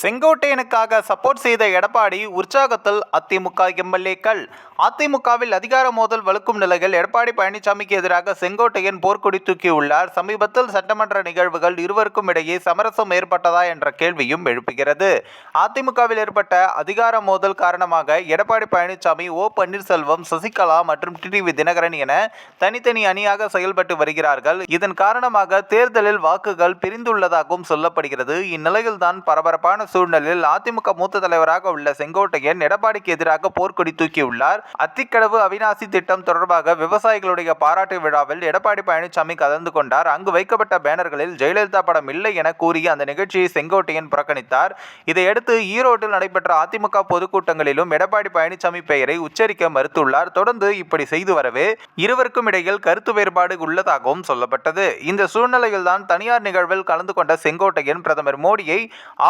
செங்கோட்டையனுக்காக support செய்த எடப்பாடி உற்சாகத்தில் அதிமுக எம்எல்ஏக்கள். அதிமுகவில் அதிகார மோதல் வலுக்கும் நிலையில் எடப்பாடி பழனிசாமிக்கு எதிராக செங்கோட்டையன் போர்க்கொடி தூக்கியுள்ளார். சமீபத்தில் சட்டமன்ற நிகழ்வுகள் இருவருக்கும் இடையே சமரசம் ஏற்பட்டதா என்ற கேள்வியும் எழுப்புகிறது. அதிமுகவில் ஏற்பட்ட அதிகார மோதல் காரணமாக எடப்பாடி பழனிசாமி ஓ பன்னீர்செல்வம் சசிகலா மற்றும் டிடிவி தினகரன் என தனித்தனி அணியாக செயல்பட்டு வருகிறார்கள். இதன் காரணமாக தேர்தலில் வாக்குகள் பிரிந்துள்ளதாகவும் சொல்லப்படுகிறது. இந்நிலையில்தான் பரபரப்பான சூழ்நிலையில் அதிமுக மூத்த தலைவராக உள்ள செங்கோட்டையன் எடப்பாடிக்கு எதிராக போர்க்கொடி தூக்கியுள்ளார். அத்திக்கடவு அவிநாசி திட்டம் தொடர்பாக விவசாயிகளுடைய பாராட்டு விழாவில் எடப்பாடி பழனிசாமி கலந்து கொண்டார். அங்கு வைக்கப்பட்ட பேனர்களில் ஜெயலலிதா படம் இல்லை என கூறி அந்த நிகழ்ச்சியை செங்கோட்டையன் புறக்கணித்தார். இதையடுத்து ஈரோட்டில் நடைபெற்ற அதிமுக பொதுக்கூட்டங்களிலும் எடப்பாடி பழனிசாமி பெயரை உச்சரிக்க மறுத்துள்ளார். தொடர்ந்து இப்படி செய்து வரவே இருவருக்கும் இடையில் கருத்து வேறுபாடு உள்ளதாகவும் சொல்லப்பட்டது. இந்த சூழ்நிலையில்தான் தனியார் நிகழ்வில் கலந்து கொண்ட செங்கோட்டையன் பிரதமர் மோடியை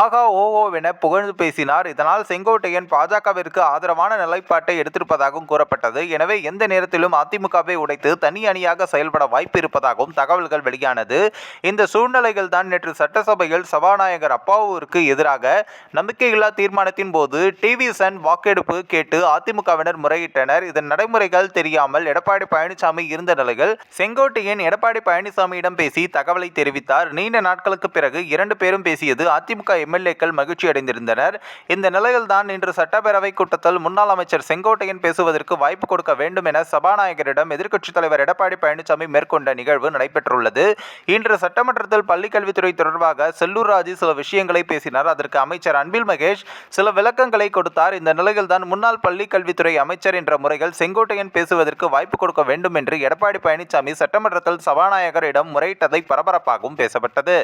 ஆகா ஓ ஓஓவென புகழ்ந்து பேசினார். இதனால் செங்கோட்டையன் பாஜகவிற்கு ஆதரவான நிலைப்பாட்டை எடுத்திருப்பதாகவும் கூறப்பட்டது. எனவே எந்த நேரத்திலும் அதிமுகவை உடைத்து தனி அணியாக செயல்பட வாய்ப்பு இருப்பதாகவும் தகவல்கள் வெளியானது. இந்த சூழ்நிலைகள் தான் நேற்று சட்டசபையில் சபாநாயகர் அப்பாவுவிற்கு எதிராக நம்பிக்கையில்லா தீர்மானத்தின் போது டிவி சன் வாக்கெடுப்பு கேட்டு அதிமுகவினர் முறையிட்டனர். இதன் நடைமுறைகள் தெரியாமல் எடப்பாடி பழனிசாமி இருந்த நிலையில் செங்கோட்டையன் எடப்பாடி பழனிசாமியிடம் பேசி தகவலை தெரிவித்தார். நீண்ட நாட்களுக்கு பிறகு இரண்டு பேரும் பேசியது அதிமுக எம்எல்ஏக்கள் மகிழ்ச்சி அடைந்திருந்தனர் இந்த நிலையில்தான் இன்று சட்டப்பேரவை கூட்டத்தில் முன்னாள் அமைச்சர் செங்கோட்டையன் பேசுவதற்கு வாய்ப்பு கொடுக்க வேண்டும் என சபாநாயகரிடம் எதிர்க்கட்சித் தலைவர் எடப்பாடி பழனிசாமி மேற்கொண்ட நிகழ்வு நடைபெற்றுள்ளது. இன்று சட்டமன்றத்தில் பள்ளிக்கல்வித்துறை தொடர்பாக செல்லூர் ராஜு சில விஷயங்களை பேசினார். அதற்கு அமைச்சர் அன்பில் மகேஷ் சில விளக்கங்களை கொடுத்தார். இந்த நிலையில்தான் முன்னாள் பள்ளிக்கல்வித்துறை அமைச்சர் என்ற முறையில் செங்கோட்டையன் பேசுவதற்கு வாய்ப்பு கொடுக்க வேண்டும் என்று எடப்பாடி பழனிசாமி சட்டமன்றத்தில் சபாநாயகரிடம் முறையிட்டதை பரபரப்பாகவும் பேசப்பட்டது.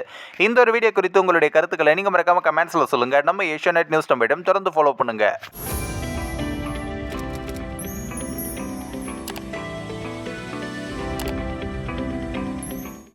இந்த ஒரு வீடியோ குறித்து உங்களுடைய கருத்துக்களை நீங்கள் மறக்காம கமெண்ட்ஸ்ல சொல்லுங்க. நம்ம ஏஷியா நியூஸ் நம்மிடம் தொடர்ந்து ஃபாலோ பண்ணுங்க.